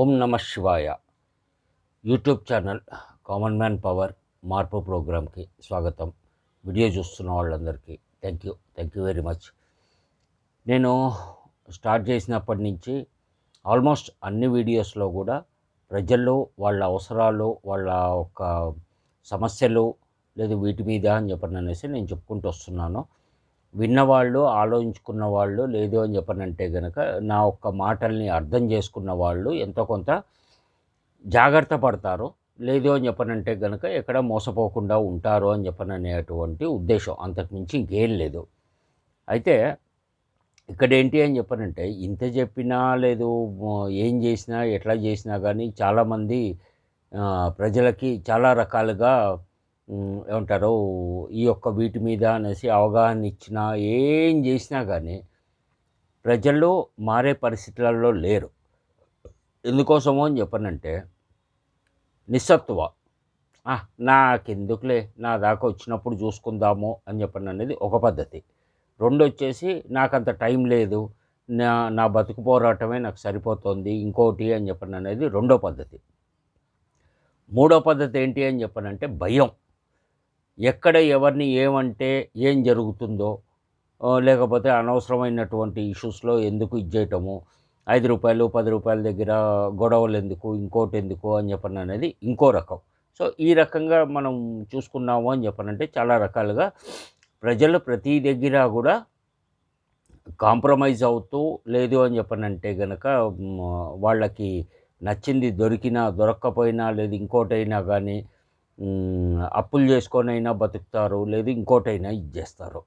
ఓం నమ శివాయ. YouTube channel common man power మార్పు ప్రోగ్రామ్కి స్వాగతం. వీడియో చూస్తున్న వాళ్ళందరికీ thank you thank you very much. నేను స్టార్ట్ చేసినప్పటి నుంచి ఆల్మోస్ట్ అన్ని వీడియోస్లో కూడా ప్రజల్లో వాళ్ళ అవసరాలు వాళ్ళ ఒక సమస్యలు లేదు వీటి మీద అని చెప్పని అనేసి నేను చెప్పుకుంటూ వస్తున్నాను. విన్నవాళ్ళు ఆలోచించుకున్న వాళ్ళు లేదు అని చెప్పనంటే గనక నా ఒక్క మాటల్ని అర్థం చేసుకున్న వాళ్ళు ఎంతో కొంత జాగ్రత్త పడతారు. లేదు అని చెప్పనంటే గనక ఎక్కడ మోసపోకుండా ఉంటారు అని చెప్పననేటువంటి ఉద్దేశం అంతకుమించి ఇంకేం లేదు. అయితే ఇక్కడ ఏంటి అని చెప్పనంటే ఇంత చెప్పినా లేదు ఏం చేసినా ఎట్లా చేసినా కానీ చాలామంది ప్రజలకి చాలా రకాలుగా ఏమంటారు ఈ యొక్క వీటి మీద అనేసి అవగాహన ఇచ్చినా ఏం చేసినా కానీ ప్రజలు మారే పరిస్థితులలో లేరు. ఎందుకోసమో అని చెప్పనంటే నిస్సత్వ నాకెందుకులే నా దాకా వచ్చినప్పుడు చూసుకుందాము అని చెప్పను అనేది ఒక పద్ధతి. రెండు వచ్చేసి నాకంత టైం లేదు నా నా బతుకు పోరాటమే నాకు సరిపోతుంది ఇంకోటి అని చెప్పను అనేది రెండో పద్ధతి. మూడో పద్ధతి ఏంటి అని చెప్పనంటే భయం. ఎక్కడ ఎవరిని ఏమంటే ఏం జరుగుతుందో లేకపోతే అనవసరమైనటువంటి ఇష్యూస్లో ఎందుకు ఇచ్చేయటము ఐదు రూపాయలు పది రూపాయల దగ్గర గొడవలు ఎందుకు ఇంకోటి ఎందుకు అని చెప్పను అనేది ఇంకో రకం. సో ఈ రకంగా మనం చూసుకున్నాము అని చెప్పనంటే చాలా రకాలుగా ప్రజలు ప్రతి దగ్గర కూడా కాంప్రమైజ్ అవుతూ లేదు అని చెప్పనంటే గనక వాళ్ళకి నచ్చింది దొరికినా దొరక్కపోయినా లేదు ఇంకోటైనా కానీ అప్పులు చేసుకొనైనా బతుకుతారు లేదు ఇంకోటైనా ఇది చేస్తారు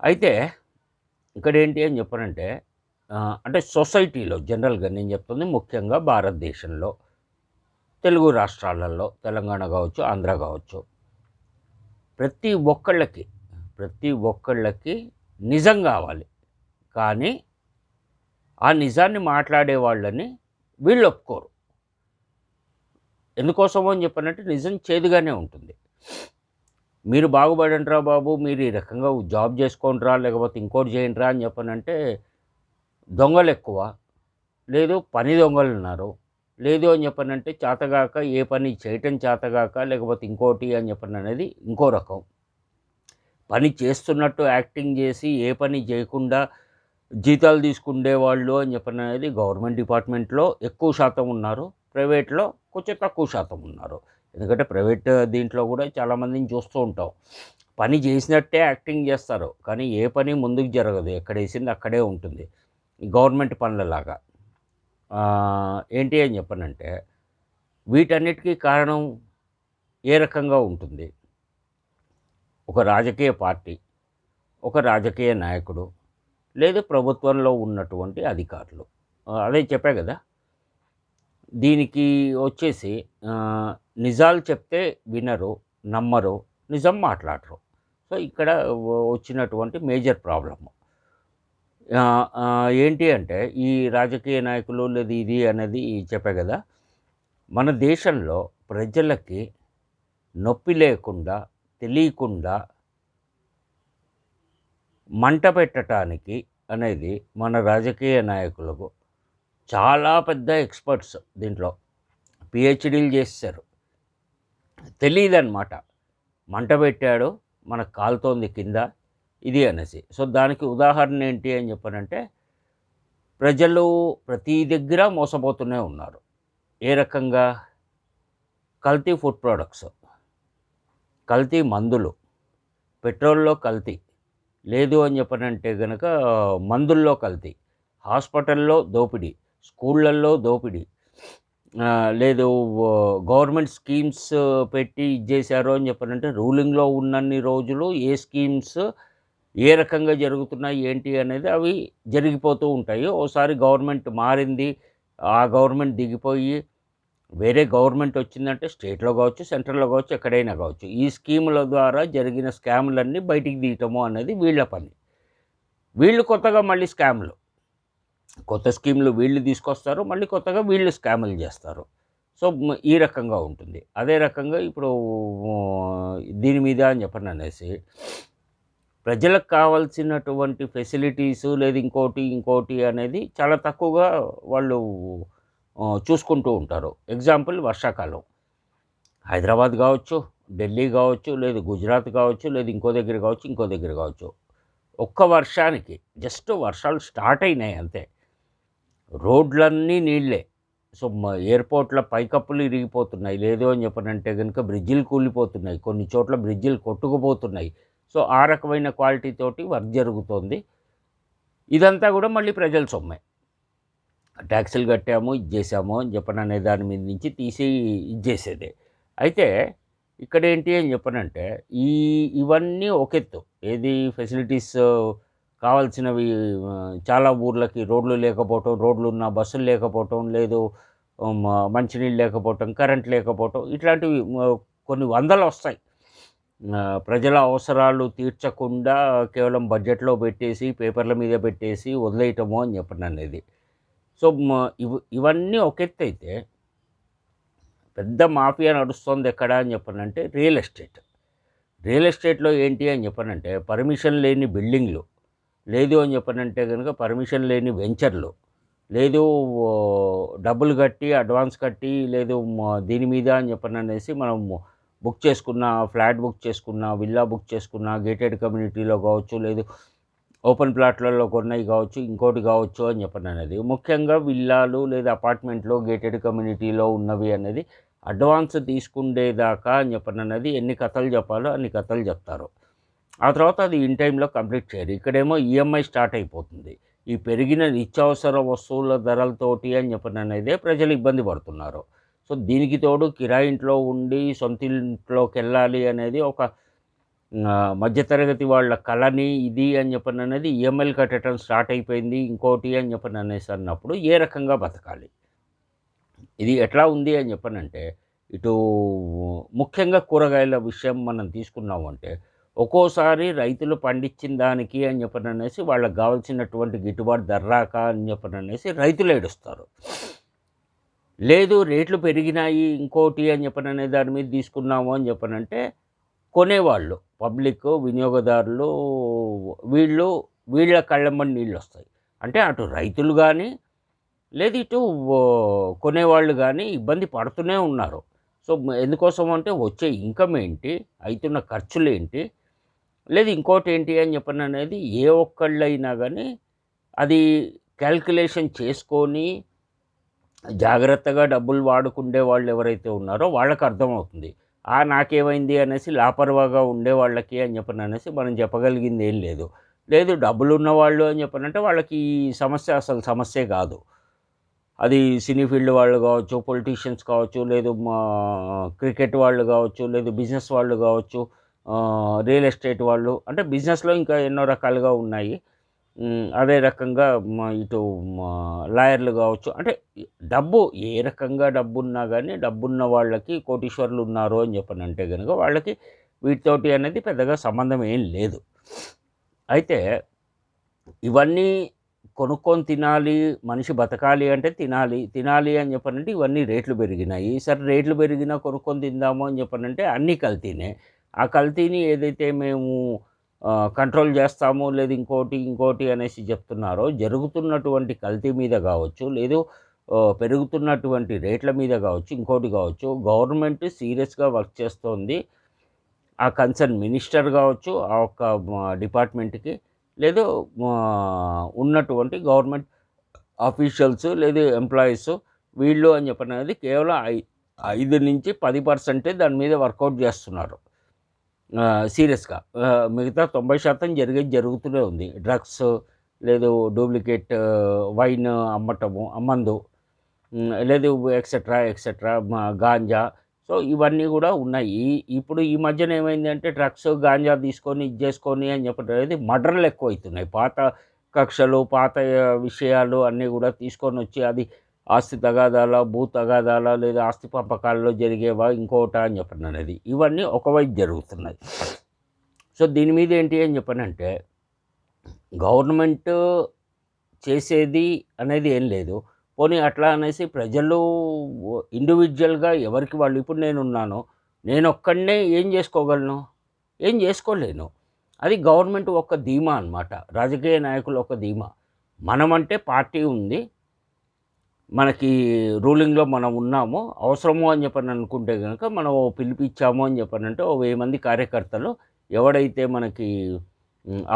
అయితే ఇక్కడ ఏంటి అని చెప్పనంటే అంటే సొసైటీలో జనరల్గా నేను చెప్తుంది ముఖ్యంగా భారతదేశంలో తెలుగు రాష్ట్రాలలో తెలంగాణ కావచ్చు ఆంధ్ర కావచ్చు ప్రతి ఒక్కళ్ళకి ప్రతి ఒక్కళ్ళకి నిజం కావాలి. కానీ ఆ నిజాన్ని మాట్లాడే వాళ్ళని వీళ్ళు ఒప్పుకోరు. ఎందుకోసమో అని చెప్పనంటే నిజం చేదుగానే ఉంటుంది. మీరు బాగుపడండిరా బాబు మీరు ఈ రకంగా జాబ్ చేసుకోండిరా లేకపోతే ఇంకోటి చేయండిరా అని చెప్పనంటే దొంగలు ఎక్కువ. లేదు పని దొంగలు ఉన్నారు. లేదు అని చెప్పనంటే చేతగాక ఏ పని చేయటం చేతగాక లేకపోతే ఇంకోటి అని చెప్పని అనేది ఇంకో రకం. పని చేస్తున్నట్టు యాక్టింగ్ చేసి ఏ పని చేయకుండా జీతాలు తీసుకుండే వాళ్ళు అని చెప్పని అనేది గవర్నమెంట్ డిపార్ట్మెంట్లో ఎక్కువ శాతం ఉన్నారు. ప్రైవేట్లో కొంచెం తక్కువ శాతం ఉన్నారు. ఎందుకంటే ప్రైవేట్ దీంట్లో కూడా చాలామందిని చూస్తూ ఉంటాం. పని చేసినట్టే యాక్టింగ్ చేస్తారు. కానీ ఏ పని ముందుకు జరగదు. ఎక్కడ వేసింది అక్కడే ఉంటుంది. గవర్నమెంట్ పనులలాగా. ఏంటి అని చెప్పనంటే వీటన్నిటికీ కారణం ఏ రకంగా ఉంటుంది? ఒక రాజకీయ పార్టీ ఒక రాజకీయ నాయకుడు లేదు ప్రభుత్వంలో ఉన్నటువంటి అధికారులు. అదే చెప్పా కదా. దీనికి వచ్చేసి నిజాలు చెప్తే వినరు నమ్మరు నిజం మాట్లాడరు. సో ఇక్కడ వచ్చినటువంటి మేజర్ ప్రాబ్లము. ఏంటి అంటే ఈ రాజకీయ నాయకులు లేదు ఇది అనేది చెప్పే కదా మన దేశంలో ప్రజలకి నొప్పి లేకుండా తెలియకుండా మంట పెట్టడానికి అనేది మన రాజకీయ నాయకులకు చాలా పెద్ద ఎక్స్పర్ట్స్ దీంట్లో. పిహెచ్డీలు చేశారు తెలియదన్నమాట మంట పెట్టాడు మనకు కాలుతోంది కింద ఇది అనేసి. సో దానికి ఉదాహరణ ఏంటి అని చెప్పనంటే ప్రజలు ప్రతి దగ్గర మోసపోతూనే ఉన్నారు. ఏ రకంగా? కల్తీ ఫుడ్ ప్రోడక్ట్స్ కల్తీ మందులు పెట్రోల్లో కల్తీ. లేదు అని చెప్పనంటే కనుక మందుల్లో కల్తీ హాస్పిటల్లో దోపిడీ. స్కూళ్ళల్లో దోపిడీ. లేదు గవర్నమెంట్ స్కీమ్స్ పెట్టి ఇది చేశారు అని చెప్పనంటే రూలింగ్లో ఉన్నన్ని రోజులు ఏ స్కీమ్స్ ఏ రకంగా జరుగుతున్నాయి ఏంటి అనేది అవి జరిగిపోతూ ఉంటాయి. ఓసారి గవర్నమెంట్ మారింది ఆ గవర్నమెంట్ దిగిపోయి వేరే గవర్నమెంట్ వచ్చిందంటే స్టేట్లో కావచ్చు సెంట్రల్లో కావచ్చు ఎక్కడైనా కావచ్చు ఈ స్కీముల ద్వారా జరిగిన స్కాములన్నీ బయటికి తీయటము అనేది వీళ్ళ పని. వీళ్ళు కొత్తగా మళ్ళీ స్కాములు. కొత్త స్కీములు వీళ్ళు తీసుకొస్తారు మళ్ళీ కొత్తగా వీళ్ళు స్కాములు చేస్తారు. సో ఈ రకంగా ఉంటుంది. అదే రకంగా ఇప్పుడు దీని మీద అని చెప్పండి అనేసి ప్రజలకు కావాల్సినటువంటి ఫెసిలిటీస్ లేదు ఇంకోటి ఇంకోటి అనేది చాలా తక్కువగా వాళ్ళు చూసుకుంటూ ఉంటారు. ఎగ్జాంపుల్ వర్షాకాలం. హైదరాబాద్ కావచ్చు ఢిల్లీ కావచ్చు లేదు గుజరాత్ కావచ్చు లేదు ఇంకో దగ్గర కావచ్చు ఇంకో దగ్గర కావచ్చు. ఒక్క వర్షానికి జస్ట్ వర్షాలు స్టార్ట్ అయినాయి అంతే. రోడ్లన్నీ నీళ్ళే. సో ఎయిర్పోర్ట్ల పైకప్పులు ఇరిగిపోతున్నాయి. లేదు అని చెప్పనంటే కనుక బ్రిడ్జిలు కూలిపోతున్నాయి. కొన్ని చోట్ల బ్రిడ్జిలు కొట్టుకుపోతున్నాయి. సో ఆ రకమైన క్వాలిటీ తోటి వర్క్ జరుగుతోంది. ఇదంతా కూడా మళ్ళీ ప్రజల సొమ్మే. ట్యాక్సులు కట్టాము ఇది చేసాము అని చెప్పను అనే దాని మీద నుంచి తీసి ఇది చేసేదే. అయితే ఇక్కడ ఏంటి అని చెప్పనంటే ఈ ఇవన్నీ ఒక ఎత్తు. ఏది ఫెసిలిటీస్ కావాల్సినవి చాలా ఊర్లకి రోడ్లు లేకపోవటం రోడ్లు ఉన్న బస్సులు లేకపోవటం లేదు మంచినీళ్ళు లేకపోవటం కరెంట్ లేకపోవటం ఇట్లాంటివి కొన్ని వందలు వస్తాయి. ప్రజల అవసరాలు తీర్చకుండా కేవలం బడ్జెట్లో పెట్టేసి పేపర్ల మీద పెట్టేసి వదిలేయటము అని చెప్పను అనేది. సో ఇవన్నీ ఒక ఎత్తు అయితే పెద్ద మాఫియా నడుస్తుంది ఎక్కడ అని చెప్పనంటే రియల్ ఎస్టేట్. రియల్ ఎస్టేట్లో ఏంటి అని చెప్పనంటే పర్మిషన్ లేని బిల్డింగ్లు. లేదు అని చెప్పనంటే కనుక పర్మిషన్ లేని వెంచర్లు. లేదు డబ్బులు కట్టి అడ్వాన్స్ కట్టి లేదు దీని మీద అని చెప్పననేసి మనం బుక్ చేసుకున్న ఫ్లాట్ బుక్ చేసుకున్న విల్లా బుక్ చేసుకున్న గేటెడ్ కమ్యూనిటీలో కావచ్చు లేదు ఓపెన్ ప్లాట్లలో కొన్నవి కావచ్చు ఇంకోటి కావచ్చు అని చెప్పని అనేది ముఖ్యంగా విల్లాలు లేదా అపార్ట్మెంట్లో గేటెడ్ కమ్యూనిటీలో ఉన్నవి అనేది అడ్వాన్స్ తీసుకుండేదాకా అని చెప్పని అనేది ఎన్ని కథలు చెప్పాలో అన్ని కథలు చెప్తారు. ఆ తర్వాత అది ఇన్ టైంలో కంప్లీట్ చేయరు. ఇక్కడేమో ఈఎంఐ స్టార్ట్ అయిపోతుంది. ఈ పెరిగిన నిత్యావసర వస్తువుల ధరలతోటి అని చెప్పిన అనేది ప్రజలు ఇబ్బంది పడుతున్నారు. సో దీనికి తోడు కిరాయి ఇంట్లో ఉండి సొంత ఇంట్లోకి వెళ్ళాలి అనేది ఒక మధ్యతరగతి వాళ్ళ కళని ఇది అని చెప్పిన అనేది ఈఎంఐలు కట్టడం స్టార్ట్ అయిపోయింది ఇంకోటి అని చెప్పిన అనేసి అన్నప్పుడు ఏ రకంగా బతకాలి? ఇది ఎట్లా ఉంది అని చెప్పనంటే ఇటు ముఖ్యంగా కూరగాయల విషయం మనం తీసుకున్నామంటే ఒక్కోసారి రైతులు పండించిన దానికి అని చెప్పని అనేసి వాళ్ళకి కావాల్సినటువంటి గిట్టుబాటు ధర రాక అని చెప్పని అనేసి రైతులు ఏడుస్తారు. లేదు రేట్లు పెరిగినాయి ఇంకోటి అని చెప్పని అనే దాని మీద తీసుకున్నాము అని చెప్పనంటే కొనేవాళ్ళు. పబ్లిక్ వినియోగదారులు వీళ్ళు వీళ్ళ కళ్ళమ్మని నీళ్ళు వస్తాయి. అంటే అటు రైతులు కానీ లేదు ఇటు కొనేవాళ్ళు కానీ ఇబ్బంది పడుతూనే ఉన్నారు. సో ఎందుకోసం అంటే వచ్చే ఇన్కమ్ ఏంటి అవుతున్న ఖర్చులు ఏంటి లేదు ఇంకోటి ఏంటి అని చెప్పిన అనేది ఏ ఒక్కళ్ళైనా కానీ అది క్యాల్కులేషన్ చేసుకొని జాగ్రత్తగా డబ్బులు వాడుకుండే వాళ్ళు ఎవరైతే ఉన్నారో వాళ్ళకి అర్థమవుతుంది. ఆ నాకేమైంది అనేసి లాపర్వాగా ఉండే వాళ్ళకి అని చెప్పని అనేసి మనం చెప్పగలిగింది ఏం లేదు. లేదు డబ్బులు ఉన్న వాళ్ళు అని చెప్పనంటే వాళ్ళకి ఈ సమస్య అసలు సమస్యే కాదు. అది సినీ ఫీల్డ్ వాళ్ళు కావచ్చు పొలిటీషియన్స్ కావచ్చు లేదు మా క్రికెట్ వాళ్ళు కావచ్చు లేదు బిజినెస్ వాళ్ళు కావచ్చు రియల్ ఎస్టేట్ వాళ్ళు అంటే బిజినెస్లో ఇంకా ఎన్నో రకాలుగా ఉన్నాయి. అదే రకంగా ఇటు లాయర్లు కావచ్చు అంటే డబ్బు ఏ రకంగా డబ్బు ఉన్నా కానీ డబ్బున్న వాళ్ళకి కోటీశ్వర్లు ఉన్నారు అని చెప్పని అంటే కనుక వాళ్ళకి వీటితోటి అనేది పెద్దగా సంబంధం ఏం లేదు. అయితే ఇవన్నీ కొనుక్కొని తినాలి మనిషి బతకాలి అంటే తినాలి తినాలి అని చెప్పనంటే ఇవన్నీ రేట్లు పెరిగినాయి. ఈసారి రేట్లు పెరిగినా కొనుక్కొని తిందాము అని చెప్పనంటే అన్నీ కల్తీనే. ఆ కల్తీని ఏదైతే మేము కంట్రోల్ చేస్తాము లేదు ఇంకోటి ఇంకోటి అనేసి చెప్తున్నారో జరుగుతున్నటువంటి కల్తీ మీద కావచ్చు లేదు పెరుగుతున్నటువంటి రేట్ల మీద కావచ్చు ఇంకోటి కావచ్చు గవర్నమెంట్ సీరియస్గా వర్క్ చేస్తోంది. ఆ కన్సర్న్ మినిస్టర్ కావచ్చు ఆ ఒక్క డిపార్ట్మెంట్కి లేదు ఉన్నటువంటి గవర్నమెంట్ ఆఫీషియల్స్ లేదు ఎంప్లాయీస్ వీళ్ళు అని చెప్పినది కేవలం ఐ ఐదు నుంచి పది పర్సెంటే దాని మీద వర్కౌట్ చేస్తున్నారు. సీరియస్గా. మిగతా తొంభై శాతం జరిగేది జరుగుతూనే ఉంది. డ్రగ్స్ లేదు డూప్లికేట్ వైన్ అమ్మటము అమ్మందు లేదు ఎక్సెట్రా ఎక్సెట్రా గాంజా. సో ఇవన్నీ కూడా ఉన్నాయి. ఇప్పుడు ఈ మధ్యన ఏమైంది అంటే డ్రగ్స్ గాంజా తీసుకొని ఇది చేసుకొని అని చెప్పడం అనేది మర్డర్లు ఎక్కువ అవుతున్నాయి పాత కక్షలు పాత విషయాలు అన్నీ కూడా తీసుకొని వచ్చి అది ఆస్తి తగాదాల భూ తగాదాల లేదా ఆస్తి పంపకాల్లో జరిగేవా ఇంకోటా అని చెప్పను అనేది. ఇవన్నీ ఒకవైపు జరుగుతున్నాయి. సో దీని మీద ఏంటి అని చెప్పనంటే గవర్నమెంట్ చేసేది అనేది ఏం లేదు. పోనీ అట్లా అనేసి ప్రజలు ఇండివిజువల్గా ఎవరికి వాళ్ళు ఇప్పుడు నేనున్నాను నేను ఒక్కడనే ఏం చేసుకోగలను? ఏం చేసుకోలేను. అది గవర్నమెంట్ ఒక ధీమా అన్నమాట. రాజకీయ నాయకుల ఒక ధీమా. మనమంటే పార్టీ ఉంది మనకి రూలింగ్లో మనం ఉన్నాము అవసరము అని చెప్పని అనుకుంటే కనుక మనం ఓ పిలిపిచ్చాము అని చెప్పనంటే ఓ వెయ్యి మంది కార్యకర్తలు ఎవడైతే మనకి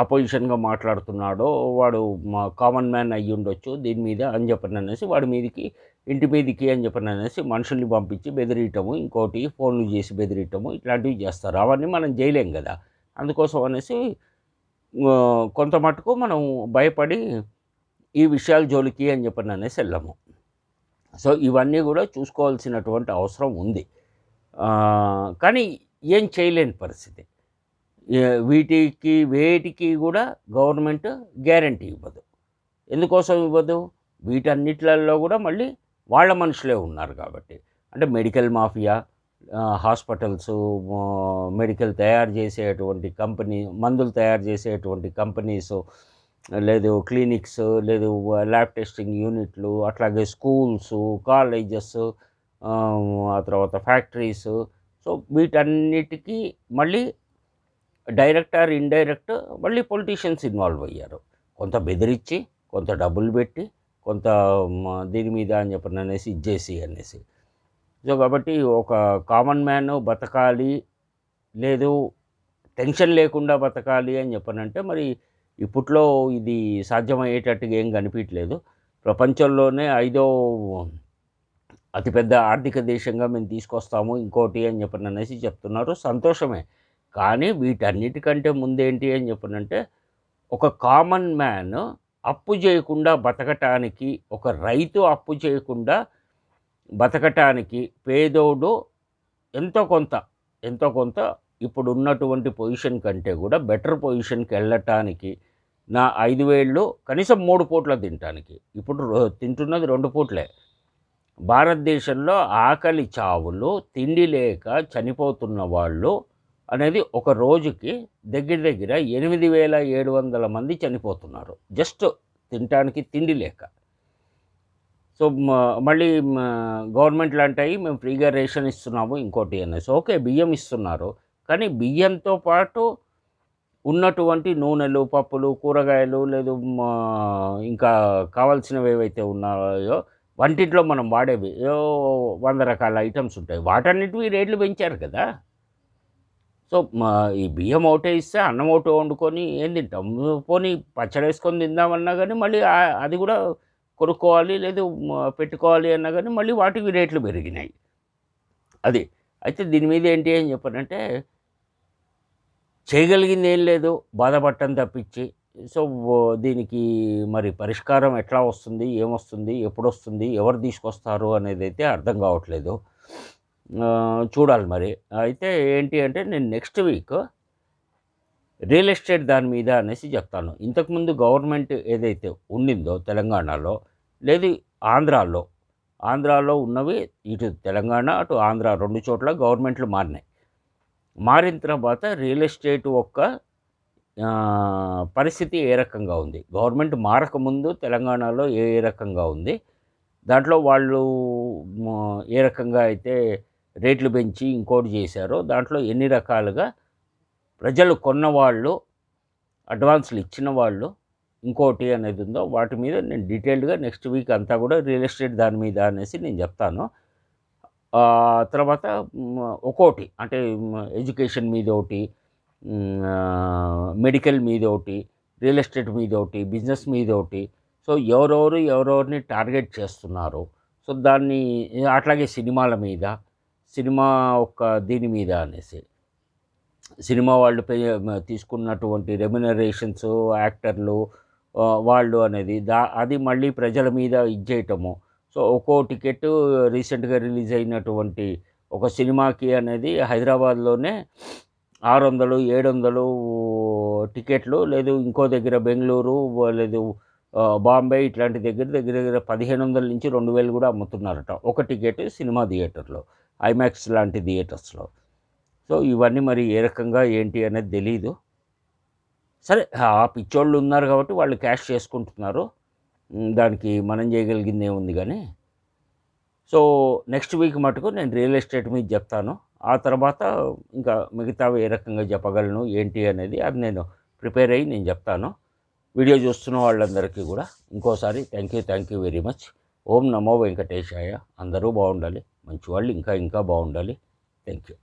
ఆపోజిషన్గా మాట్లాడుతున్నాడో వాడు మా కామన్ మ్యాన్ అయ్యి ఉండొచ్చు దీని మీద అని చెప్పని అనేసి వాడి మీదకి ఇంటి మీదకి అని చెప్పని అనేసి మనుషుల్ని పంపించి బెదిరియటము ఇంకోటి ఫోన్లు చేసి బెదిరియటము ఇట్లాంటివి చేస్తారు. అవన్నీ మనం చేయలేం కదా. అందుకోసం అనేసి కొంత మటుకు మనం భయపడి ఈ విషయాలు జోలికి అని చెప్పని అనేసి వెళ్ళాము. సో ఇవన్నీ కూడా చూసుకోవాల్సినటువంటి అవసరం ఉంది. కానీ ఏం చేయలేని పరిస్థితి. వీటికి వేటికి కూడా గవర్నమెంట్ గ్యారంటీ ఇవ్వదు. ఎందుకోసం ఇవ్వదు? వీటన్నిట్లలో కూడా మళ్ళీ వాళ్ళ మనుషులే ఉన్నారు కాబట్టి. అంటే మెడికల్ మాఫియా హాస్పిటల్స్ మెడికల్ తయారు చేసేటువంటి కంపెనీ మందులు తయారు చేసేటువంటి కంపెనీస్ లేదు క్లినిక్స్ లేదు ల్యాబ్ టెస్టింగ్ యూనిట్లు అట్లాగే స్కూల్స్ కాలేజెస్ ఆ తర్వాత ఫ్యాక్టరీస్. సో వీటన్నిటికీ మళ్ళీ డైరెక్ట్ ఆర్ ఇండైరెక్ట్ మళ్ళీ పొలిటీషియన్స్ ఇన్వాల్వ్ అయ్యారు. కొంత బెదిరించి కొంత డబ్బులు పెట్టి కొంత దీని మీద అని చెప్పిన అనేసి ఇచ్చేసి అనేసి. సో కాబట్టి ఒక కామన్ మ్యాన్ బతకాలి లేదు టెన్షన్ లేకుండా బతకాలి అని చెప్పనంటే మరి ఇప్పట్లో ఇది సాధ్యమయ్యేటట్టుగా ఏం కనిపించలేదు ప్రపంచంలోనే ఐదో అతిపెద్ద ఆర్థిక దేశంగా మేము తీసుకొస్తాము ఇంకోటి అని చెప్పిన అనేసి చెప్తున్నారు. సంతోషమే. కానీ వీటన్నిటికంటే ముందేంటి అని చెప్పనంటే ఒక కామన్ మ్యాన్ అప్పు చేయకుండా బతకటానికి ఒక రైతు అప్పు చేయకుండా బతకటానికి పేదోడు ఎంతో కొంత ఎంతో కొంత ఇప్పుడు ఉన్నటువంటి పొజిషన్ కంటే కూడా బెటర్ పొజిషన్కి వెళ్ళటానికి నా ఐదు వేళ్ళు కనీసం మూడు పూట్ల తినటానికి. ఇప్పుడు రో- తింటున్నది రెండు పూట్లే. భారతదేశంలో ఆకలి చావులు తిండి లేక చనిపోతున్న వాళ్ళు అనేది ఒక రోజుకి దగ్గర దగ్గర ఎనిమిది వేల ఏడు వందల మంది చనిపోతున్నారు. జస్ట్ తినటానికి తిండి లేక. సో మళ్ళీ గవర్నమెంట్లు అంటాయి మేము ఫ్రీగా రేషన్ ఇస్తున్నాము ఇంకోటి అనేసి. ఓకే బియ్యం ఇస్తున్నారు. కానీ బియ్యంతో పాటు ఉన్నటువంటి నూనెలు పప్పులు కూరగాయలు లేదు ఇంకా కావాల్సినవి ఏవైతే ఉన్నాయో వంటింట్లో మనం వాడేవి. ఏవో వంద రకాల ఐటమ్స్ ఉంటాయి. వాటన్నిటివి రేట్లు పెంచారు కదా. సో మా ఈ బియ్యం ఒకటే ఇస్తే అన్నం ఒకటి వండుకొని ఏం తింటాం? పోనీ పచ్చడి వేసుకొని తిందామన్నా కానీ మళ్ళీ అది కూడా కొనుక్కోవాలి లేదు పెట్టుకోవాలి అన్నా కానీ మళ్ళీ వాటికి రేట్లు పెరిగినాయి. అది. అయితే దీని మీద ఏంటి అని చెప్పానంటే చేయగలిగింది ఏం లేదు. బాధపడటం తప్పించి. సో దీనికి మరి పరిష్కారం ఎట్లా వస్తుంది? ఏమొస్తుంది? ఎప్పుడు వస్తుంది ఎవరు తీసుకొస్తారు అనేది అయితే అర్థం కావట్లేదు. చూడాలి మరి. అయితే ఏంటి అంటే నేను నెక్స్ట్ వీక్ రియల్ ఎస్టేట్ దాని మీద అనేసి చెప్తాను. ఇంతకుముందు గవర్నమెంట్ ఏదైతే ఉండిందో తెలంగాణలో లేదు ఆంధ్రాలో ఆంధ్రాలో ఉన్నవి ఇటు తెలంగాణ అటు ఆంధ్ర రెండు చోట్ల గవర్నమెంట్లు మారినాయి. మారిన తర్వాత రియల్ ఎస్టేట్ యొక్క పరిస్థితి ఏ రకంగా ఉంది? గవర్నమెంట్ మారకముందు తెలంగాణలో ఏ రకంగా ఉంది? దాంట్లో వాళ్ళు ఏ రకంగా అయితే రేట్లు పెంచి ఇంకోటి చేశారో దాంట్లో ఎన్ని రకాలుగా ప్రజలు కొన్నవాళ్ళు అడ్వాన్స్లు ఇచ్చిన వాళ్ళు ఇంకోటి అనేది ఉందో వాటి మీద నేను డీటెయిల్డ్గా నెక్స్ట్ వీక్ అంతా కూడా రియల్ ఎస్టేట్ దాని మీద అనేసి నేను చెప్తాను. తర్వాత ఒక్కోటి అంటే ఎడ్యుకేషన్ మీద ఒకటి మెడికల్ మీద ఒకటి రియల్ ఎస్టేట్ మీద ఒకటి బిజినెస్ మీద ఒకటి. సో ఎవరెవరు ఎవరెవరిని టార్గెట్ చేస్తున్నారు సో దాన్ని అట్లాగే సినిమాల మీద సినిమా ఒక దీని మీద అనేసి. సినిమా వాళ్ళు పే తీసుకున్నటువంటి రెమ్యునరేషన్స్ యాక్టర్లు వాళ్ళు అనేది దా అది మళ్ళీ ప్రజల మీద ఇచ్చేయటము సో ఒక్కో టికెట్ రీసెంట్గా రిలీజ్ అయినటువంటి ఒక సినిమాకి అనేది హైదరాబాద్లోనే ఆరు వందలు ఏడు వందలు టికెట్లు లేదు ఇంకో దగ్గర బెంగళూరు లేదు బాంబే ఇట్లాంటి దగ్గర దగ్గర దగ్గర పదిహేను వందల నుంచి రెండు వేలు కూడా అమ్ముతున్నారట. ఒక టికెట్ సినిమా థియేటర్లో ఐమాక్స్ లాంటి థియేటర్స్లో. సో ఇవన్నీ మరి ఏ రకంగా ఏంటి అనేది తెలీదు. సరే ఆ పిచ్చోళ్ళు ఉన్నారు కాబట్టి వాళ్ళు క్యాష్ చేసుకుంటున్నారు. దానికి మనం చేయగలిగింది ఏముంది కానీ. సో నెక్స్ట్ వీక్ మటుకు నేను రియల్ ఎస్టేట్ మీద చెప్తాను. ఆ తర్వాత ఇంకా మిగతావి ఏ రకంగా చెప్పగలను ఏంటి అనేది అది నేను ప్రిపేర్ అయ్యి నేను చెప్తాను. వీడియో చూస్తున్న వాళ్ళందరికీ కూడా ఇంకోసారి thank you thank you very much ఓం నమో వెంకటేశాయ. అందరూ బాగుండాలి. మంచి వాళ్ళు ఇంకా ఇంకా బాగుండాలి. Thank you